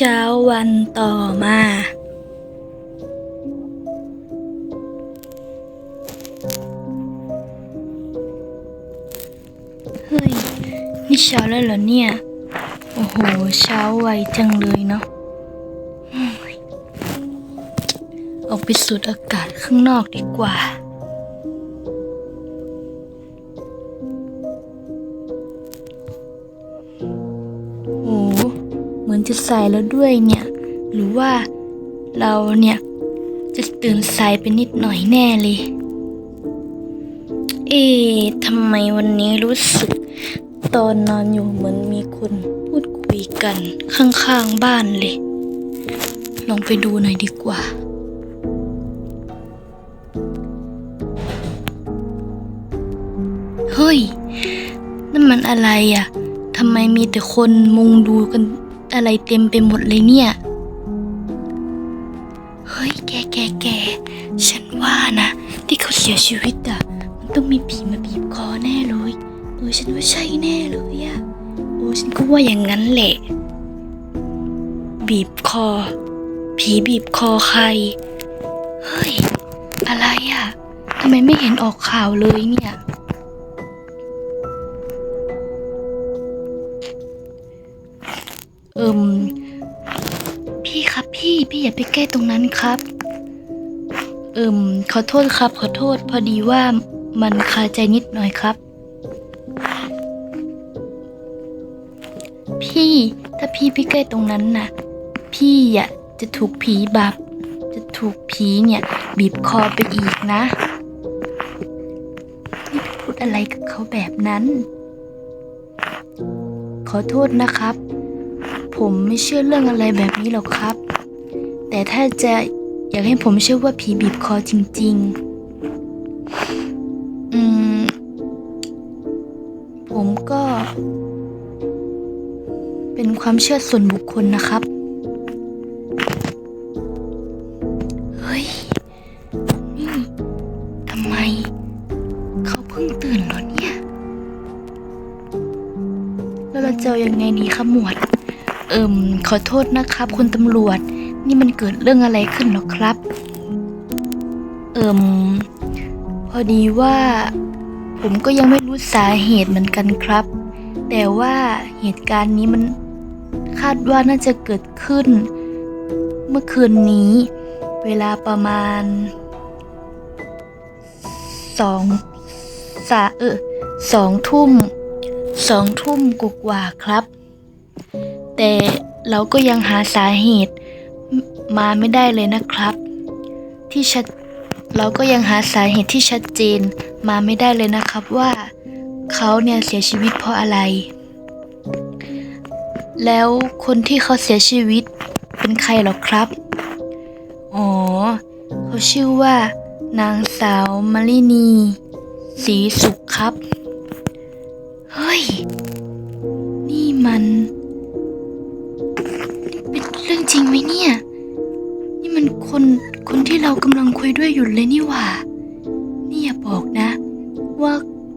เช้าวันต่อมา เฮ้ย นี่เช้าแล้วเหรอเนี่ย โอ้โห เช้าไวจังเลยเนาะเออกไปสูดอากาศข้างนอกดีกว่า จะสายแล้วด้วยเนี่ย หรือว่าเราเนี่ย จะตื่นสายไปนิดหน่อยแน่เลย เอ๊ะทำไมวันนี้รู้สึก ตอนนอนอยู่เหมือนมีคนพูดคุยกันข้างๆบ้านเลย ลองไปดูหน่อยดีกว่าเฮ้ยนั่นมันอะไรอะทำไมมีแต่คนมุงดูกัน อะไรเต็มไปหมดเลยเนี่ย เฮ้ยแกแกแกฉันว่านะ ที่เขาเสียชีวิตอะมันต้องมีผีมาบีบคอแน่เลยเออฉันว่าใช่แน่เลยอะโอ้ฉันก็ว่าอย่างนั้นแหละ บีบคอ ผีบีบคอใคร เฮ้ย อะไรอะทำไมไม่เห็นออกข่าวเลยเนี่ย เอิมพี่ครับพี่พี่อย่าไปใกล้ตรงนั้นครับ เอิมขอโทษครับ ขอโทษ พอดีว่ามันคาใจนิดหน่อยครับ พี่ถ้าพี่ไปใกล้ตรงนั้นนะพี่อะจะถูกผีบับจะถูกผีเนี่ย บีบคอไปอีกนะนี่พูดอะไรกับเขาแบบนั้น ขอโทษนะครับ ผมไม่เชื่อเรื่องอะไรแบบนี้หรอกครับ แต่ถ้าจะอยากให้ผมเชื่อว่าผีบีบคอจริง ๆ อืม ผมก็ เป็นความเชื่อส่วนบุคคลนะครับ เฮ้ย นี่ทำไม เขาเพิ่งตื่นเหรอเนี่ย แล้วเราจะเอายังไงดีครับหมวด เอิมขอโทษนะครับคุณตำรวจ นี่มันเกิดเรื่องอะไรขึ้นหรอครับ เอิมพอดีว่า ผมก็ยังไม่รู้สาเหตุเหมือนกันครับ แต่ว่าเหตุการณ์นี้มันคาดว่าน่าจะเกิดขึ้น เมื่อคืนนี้ เวลาประมาณสองสาเออสองทุ่มสองทุ่มกว่าครับ แต่เราก็ยังหาสาเหตุมาไม่ได้เลยนะครับ ที่ชัดเราก็ยังหาสาเหตุที่ชัดเจนมาไม่ได้เลยนะครับว่าเขาเนี่ยเสียชีวิตเพราะอะไร แล้วคนที่เขาเสียชีวิตเป็นใครหรอครับ อ๋อ เขาชื่อว่า นางสาวมารินีศรีสุขครับ เฮ้ย นี่มัน กำลังคุยด้วยอยู่เลยนี่หว่า นี่อย่าบอกนะ ว่า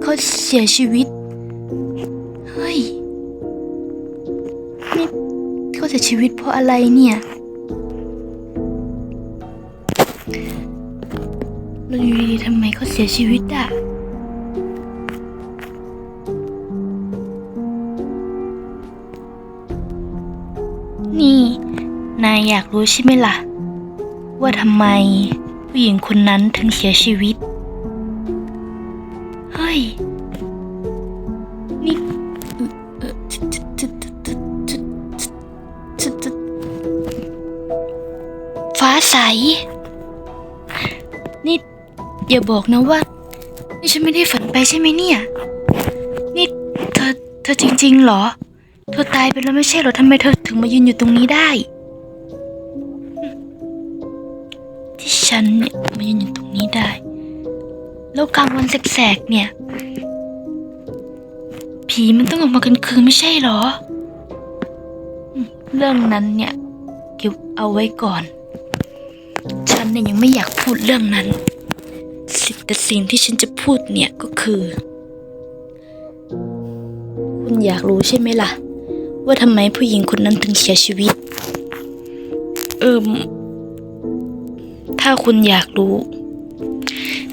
เขาเสียชีวิต เฮ้ย นี่เขาเสียชีวิตเพราะอะไรเนี่ยแล้วอยู่ดีๆทำไมเขาเสียชีวิตอะนี่ นายอยากรู้ใช่ไหมล่ะ ว่าทำไมผู้หญิงคนนั้นถึงเสียชีวิต เฮ้ย นี่เอ่อเอ่อจจจจจจจฟ้าใส นี่อย่าบอกนะว่า นี่ฉันไม่ได้ฝันไปใช่ไหมเนี่ย นี่เธอเธอจริง ๆ เหรอ เธอตายไปแล้วไม่ใช่เหรอทำไมเธอถึงมายืนอยู่ตรงนี้ได้ ฉันเนี่ยมายืนอยู่ตรงนี้ได้ แล้วกลางวันแสกๆเนี่ย ผีมันต้องออกมากลางคืนไม่ใช่เหรอ เรื่องนั้นเนี่ยเก็บเอาไว้ก่อน ฉันเนี่ยยังไม่อยากพูดเรื่องนั้นสิ่งแต่สิ่งที่ฉันจะพูดเนี่ยก็คือ คุณอยากรู้ใช่ไหมล่ะ ว่าทำไมผู้หญิงคนนั้นถึงเสียชีวิต เอิม ถ้าคุณอยากรู้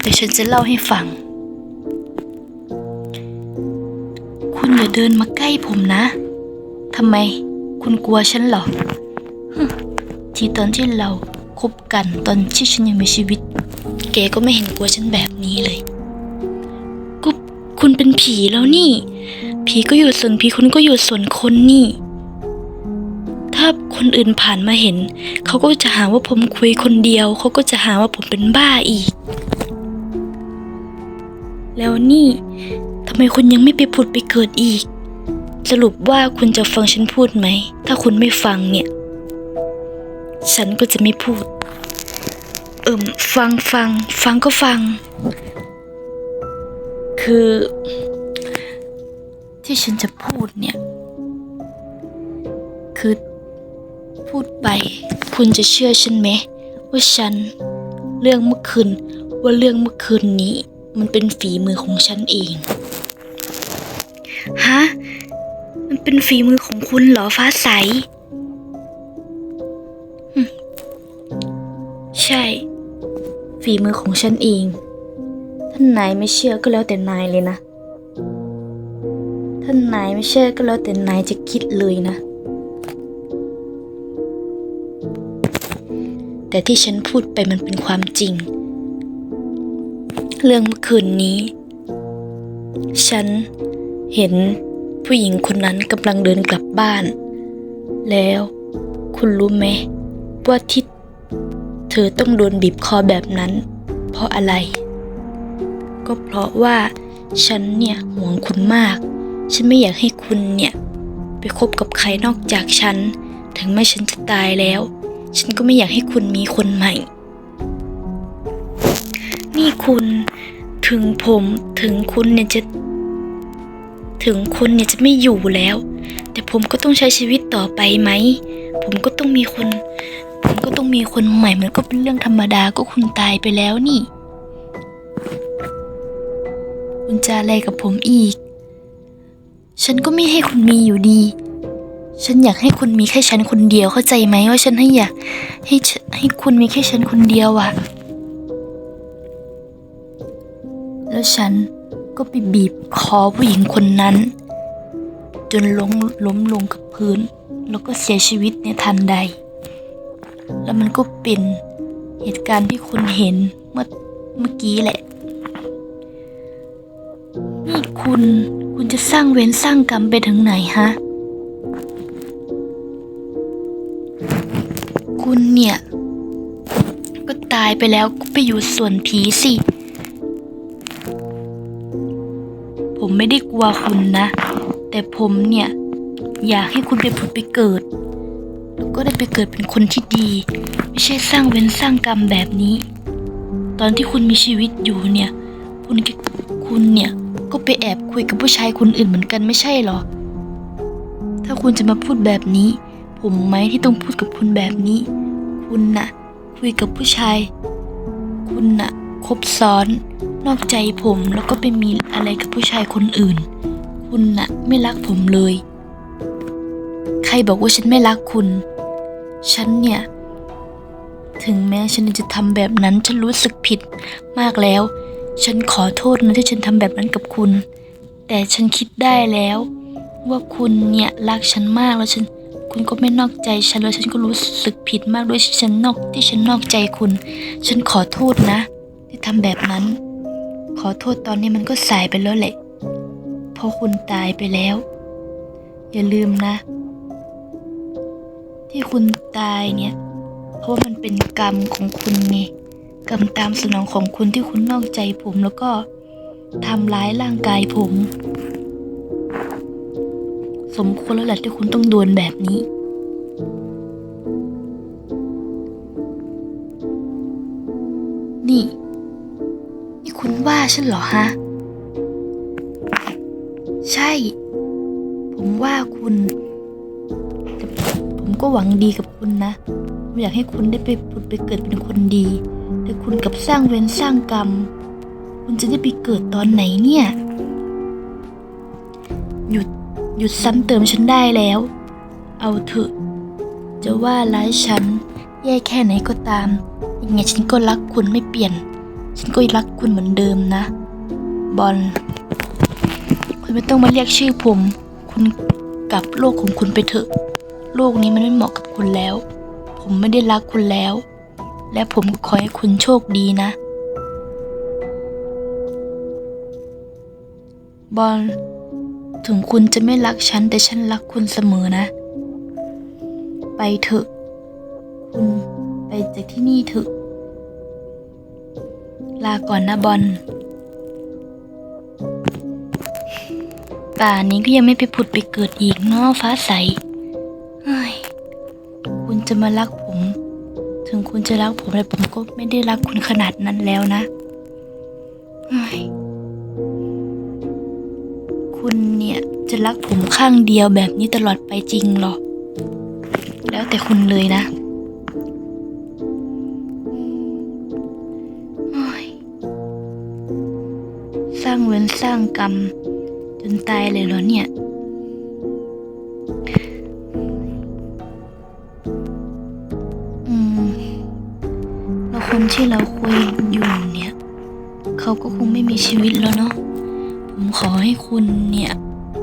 เดี๋ยวฉันจะเล่าให้ฟัง คุณอย่าเดินมาใกล้ผมนะทำไม คุณกลัวฉันเหรอที่ตอนที่เราคบกันตอนที่ฉันยังมีชีวิต แกก็ไม่เห็นกลัวฉันแบบนี้เลยก็คุณเป็นผีแล้วนี่ ผีก็อยู่ส่วนผีคุณก็อยู่ส่วนคนนี่ ถ้าคนอื่นผ่านมาเห็น เขาก็จะหาว่าผมคุยคนเดียว เขาก็จะหาว่าผมเป็นบ้าอีก แล้วนี่ทำไมคุณยังไม่ไปผุดไปเกิดอีก สรุปว่าคุณจะฟังฉันพูดไหม ถ้าคุณไม่ฟังเนี่ย ฉันก็จะไม่พูด เอิมฟังฟัง ฟังก็ฟัง คือ ที่ฉันจะพูดเนี่ย คือ พูดไป คุณจะเชื่อฉันไหม ว่าฉัน เรื่องเมื่อคืนว่าเรื่องเมื่อคืนนี้ มันเป็นฝีมือของฉันเองฮะมันเป็นฝีมือของคุณเหรอฟ้าใสหึใช่ ฝีมือของฉันเอง ท่านนายไม่เชื่อก็แล้วแต่นายเลยนะ ท่านนายไม่เชื่อก็แล้วแต่นายจะคิดเลยนะ แต่ที่ฉันพูดไปมันเป็นความจริง เรื่องเมื่อคืนนี้ ฉันเห็นผู้หญิงคนนั้นกำลังเดินกลับบ้าน แล้วคุณรู้ไหมว่าที่เธอต้องโดนบีบคอแบบนั้น เพราะอะไร ก็เพราะว่าฉันเนี่ยห่วงคุณมาก ฉันไม่อยากให้คุณเนี่ย ไปคบกับใครนอกจากฉัน ถึงแม้ฉันจะตายแล้ว ฉันก็ไม่อยากให้คุณมีคนใหม่ นี่คุณถึงผมถึงคุณเนี่ยจะ ถึงคุณเนี่ยจะไม่อยู่แล้ว แต่ผมก็ต้องใช้ชีวิตต่อไปไหม ผมก็ต้องมีคน ผมก็ต้องมีคนใหม่มันก็เป็นเรื่องธรรมดาก็คุณตายไปแล้วนี่ คุณจะอะไรกับผมอีก ฉันก็ไม่ให้คุณมีอยู่ดี ฉันอยากให้คุณมีแค่ฉันคนเดียวเข้าใจไหมว่าฉันให้อยากให้ให้คุณมีแค่ฉันคนเดียวอะแล้วฉันก็ไปบีบคอผู้หญิงคนนั้น จนล้มล้มลงกับพื้น แล้วก็เสียชีวิตในทันใด แล้วมันก็เป็นเหตุการณ์ที่คุณเห็นเมื่อเมื่อกี้แหละ นี่คุณคุณจะสร้างเวรสร้างกรรมไปถึงไหนฮะ คุณเนี่ย ก็ตายไปแล้วก็ไปอยู่ส่วนผีสิ ผมไม่ได้กลัวคุณนะ แต่ผมเนี่ย อยากให้คุณไปผุดไปเกิด แล้วก็ได้ไปเกิดเป็นคนที่ดี ไม่ใช่สร้างเวรสร้างกรรมแบบนี้ ตอนที่คุณมีชีวิตอยู่เนี่ย คุณคุณเนี่ยก็ไปแอบคุยกับผู้ชายคนอื่นเหมือนกันไม่ใช่เหรอ ถ้าคุณจะมาพูดแบบนี้ ผมไหมที่ต้องพูดกับคุณแบบนี้ คุณน่ะ คุยกับผู้ชาย คุณน่ะคบซ้อน นอกใจผมแล้วก็ไปมีอะไรกับผู้ชายคนอื่น คุณน่ะไม่รักผมเลย ใครบอกว่าฉันไม่รักคุณ ฉันเนี่ย ถึงแม้ฉันจะทำแบบนั้นฉันรู้สึกผิดมากแล้ว ฉันขอโทษนะที่ฉันทำแบบนั้นกับคุณ แต่ฉันคิดได้แล้ว ว่าคุณเนี่ยรักฉันมากแล้วฉัน คุณก็ไม่นอกใจฉันแล้วฉันก็รู้สึกผิดมากด้วยฉันนอกที่ฉันนอกใจคุณ ฉันขอโทษนะ ที่ทำแบบนั้น ขอโทษตอนนี้มันก็สายไปแล้วแหละเพราะคุณตายไปแล้ว อย่าลืมนะ ที่คุณตายเนี่ย เพราะว่ามันเป็นกรรมของคุณไงกรรมตามสนองของคุณที่คุณนอกใจผมแล้วก็ทำร้ายร่างกายผม สมควรแล้วแหละที่คุณต้องโดนแบบนี้ นี่ นี่คุณว่าฉันเหรอฮะ ใช่ ผมว่าคุณแต่ผมก็หวังดีกับคุณนะ ผมอยากให้คุณได้ไปผุดไปเกิดเป็นคนดี แต่คุณกับสร้างเวรสร้างกรรม คุณจะได้ไปเกิดตอนไหนเนี่ย หยุด หยุดซ้ำเติมฉันได้แล้ว เอาเถอะ จะว่าร้ายฉัน แย่แค่ไหนก็ตาม ยังไงฉันก็รักคุณไม่เปลี่ยน ฉันก็รักคุณเหมือนเดิมนะ บอล คุณไม่ต้องมาเรียกชื่อผม คุณกลับโลกของคุณไปเถอะ โลกนี้มันไม่เหมาะกับคุณแล้ว ผมไม่ได้รักคุณแล้ว และผมก็ขอให้คุณโชคดีนะ บอล ถึงคุณจะไม่รักฉัน แต่ฉันรักคุณเสมอนะ ไปเถอะ คุณไปจากที่นี่เถอะ ลาก่อนนะบอลป่านนี้ก็ยังไม่ไปผุดไปเกิดอีกเนาะฟ้าใสเฮ้ยคุณจะมารักผม ถึงคุณจะรักผมแต่ผมก็ไม่ได้รักคุณขนาดนั้นแล้วนะ รักผมข้างเดียวแบบนี้ตลอดไปจริงเหรอ แล้วแต่คุณเลยนะสร้างเวรสร้างกรรม จนตายเลยเหรอเนี่ย อืมแล้วคนที่เราคุยอยู่เนี่ย เขาก็คงไม่มีชีวิตแล้วเนาะผมขอให้คุณเนี่ย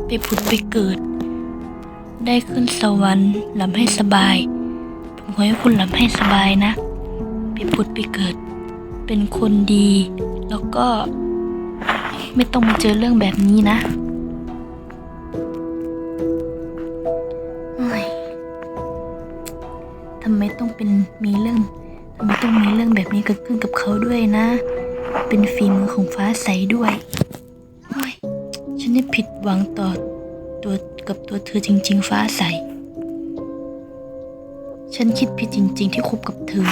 ไปผุดไปเกิด ได้ขึ้นสวรรค์หลับให้สบาย ผมขอให้คุณหลับให้สบายนะ ไปผุดไปเกิด เป็นคนดี แล้วก็ ไม่ต้องมาเจอเรื่องแบบนี้นะทำไมต้องเป็นมีเรื่องทำไมต้องมีเรื่องแบบนี้เกิดขึ้นกับเขาด้วยนะ เป็นฝีมือของฟ้าใสด้วย ได้ผิดหวังต่อตัวกับตัวเธอจริง ๆ ฟ้าใส ฉันคิดผิดจริง ๆ ที่คบกับเธอ